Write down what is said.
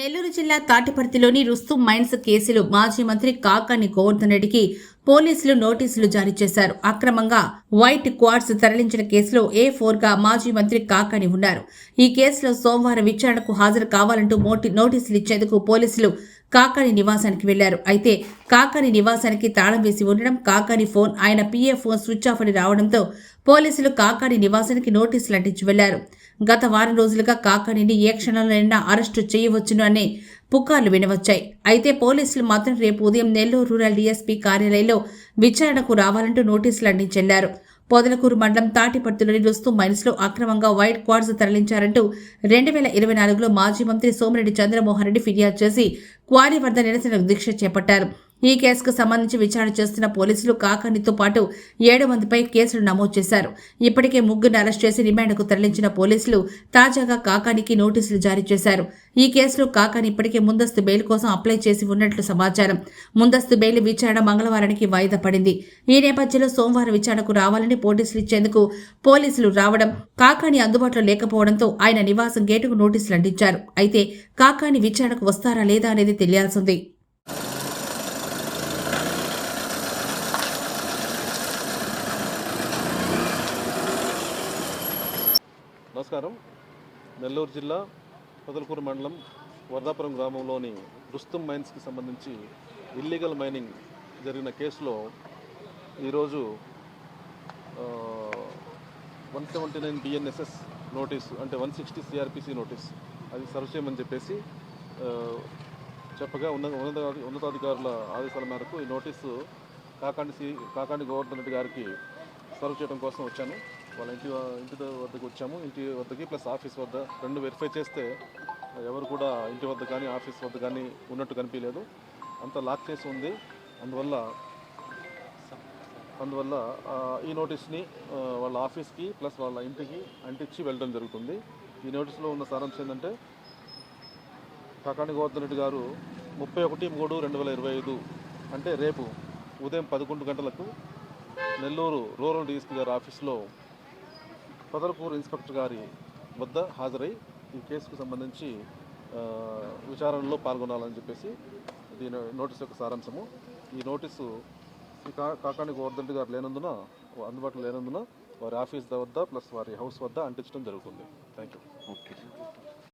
నెల్లూరు జిల్లా తాటిపర్తిలోని రుస్తు మైన్స్ కేసులో మాజీ మంత్రి కాకాని గోవర్ధన్ రెడ్డికి పోలీసులు నోటీసులు జారీ చేశారు. అక్రమంగా వైట్ క్వార్ట్స్ తరలించిన కేసులో ఏ ఫోర్గా మాజీ మంత్రి కాకాని ఉన్నారు. ఈ కేసులో సోమవారం విచారణకు హాజరు కావాలంటూ మోటి నోటీసులు ఇచ్చేందుకు పోలీసులు కాకాని నివాసానికి వెళ్ళారు. అయితే కాకాని నివాసానికి తాళం వేసి ఉండడం కాకాని ఫోన్ ఆయన పిఏ ఫోన్ స్విచ్ ఆఫ్ అని రావడంతో పోలీసులు కాకాని నివాసానికి నోటీసులు అంటించి వెళ్ళారు. గత వారం రోజులుగా కాకానిని ఏ క్షణంలోనైనా అరెస్టు చేయవచ్చును అనే పుకార్లు వినవచ్చాయి. అయితే పోలీసులు మాత్రం రేపు ఉదయం నెల్లూరు రూరల్ డీఎస్పీ కార్యాలయంలో విచారణకు రావాలంటూ నోటీసులు అందించెళ్ళారు. పొదలకూరు మండలం తాటిపర్తిలోని రుస్తు మైన్స్లో అక్రమంగా వైట్ క్వార్ట్స్ తరలించారంటూ రెండు వేల ఇరవై నాలుగులో మాజీ మంత్రి సోమిరెడ్డి చంద్రమోహన్ రెడ్డి ఫిర్యాదు చేసి క్వారీ వద్ద నిరసన దీక్ష చేపట్టారు. ఈ కేసుకు సంబంధించి విచారణ చేస్తున్న పోలీసులు కాకానితో పాటు ఏడు మందిపై కేసులు నమోదు చేశారు. ఇప్పటికే ముగ్గురు అరెస్ట్ చేసి రిమాండ్కు తరలించిన పోలీసులు తాజాగా కాకానికి నోటీసులు జారీ చేశారు. ఈ కేసులో కాకాని ఇప్పటికే ముందస్తు బెయిల్ కోసం అప్లై చేసి ఉన్నట్లు సమాచారం. ముందస్తు బెయిల్ విచారణ మంగళవారానికి వాయిదా పడింది. ఈ నేపథ్యంలో సోమవారం విచారణకు రావాలని పోలీసులు ఇచ్చేందుకు పోలీసులు రావడం కాకాని అందుబాటులో లేకపోవడంతో ఆయన నివాసం గేటుకు నోటీసులు అందించారు. అయితే కాకాని విచారణకు వస్తారా లేదా అనేది తెలియాల్సింది నమస్కారం. నెల్లూరు జిల్లా పొదలకూరు మండలం వర్ధాపురం గ్రామంలోని రుస్తుం మైన్స్కి సంబంధించి ఇల్లీగల్ మైనింగ్ జరిగిన కేసులో ఈరోజు one seventy nine BNSS notice అంటే వన్ సిక్స్టీ సిఆర్పిసి నోటీస్ అది సర్వ్ చేయమని చెప్పేసి చెప్పగా ఉన్న ఉన్నత ఉన్నతాధికారుల ఆదేశాల మేరకు ఈ నోటీసు కాకాండి సి కాకాండి గోవర్ధన్ రెడ్డి గారికి సర్వ్ చేయడం కోసం వచ్చాను. వాళ్ళ ఇంటి ఇంటి వద్దకు వచ్చాము. ఇంటి వద్దకి ప్లస్ ఆఫీస్ వద్ద రెండు వెరిఫై చేస్తే ఎవరు కూడా ఇంటి వద్ద కానీ ఆఫీస్ వద్ద కానీ ఉన్నట్టు కనిపించలేదు. అంత లాక్ చేసి ఉంది. అందువల్ల అందువల్ల ఈ నోటీస్ని వాళ్ళ ఆఫీస్కి ప్లస్ వాళ్ళ ఇంటికి అంటించి వెళ్ళడం జరుగుతుంది. ఈ నోటీస్లో ఉన్న సారాంశం ఏంటంటే కాకాణి గోవర్ధన్ రెడ్డి గారు ముప్పై ఒకటి మూడు రెండు వేల ఇరవై ఐదు అంటే రేపు ఉదయం పదకొండు గంటలకు నెల్లూరు రూరల్ డిఎస్పీ గారి ఆఫీస్లో పదలకూరు ఇన్స్పెక్టర్ గారి వద్ద హాజరై ఈ కేసుకు సంబంధించి విచారణలో పాల్గొనాలని చెప్పేసి దీని నోటీస్ యొక్క సారాంశము. ఈ నోటీసు ఈ కా కాకాని గోవర్ధన్ గారు లేనందున అందుబాటులో లేనందున వారి ఆఫీస్ వద్ద ప్లస్ వారి హౌస్ వద్ద అంటించడం జరుగుతుంది. Thank you okay.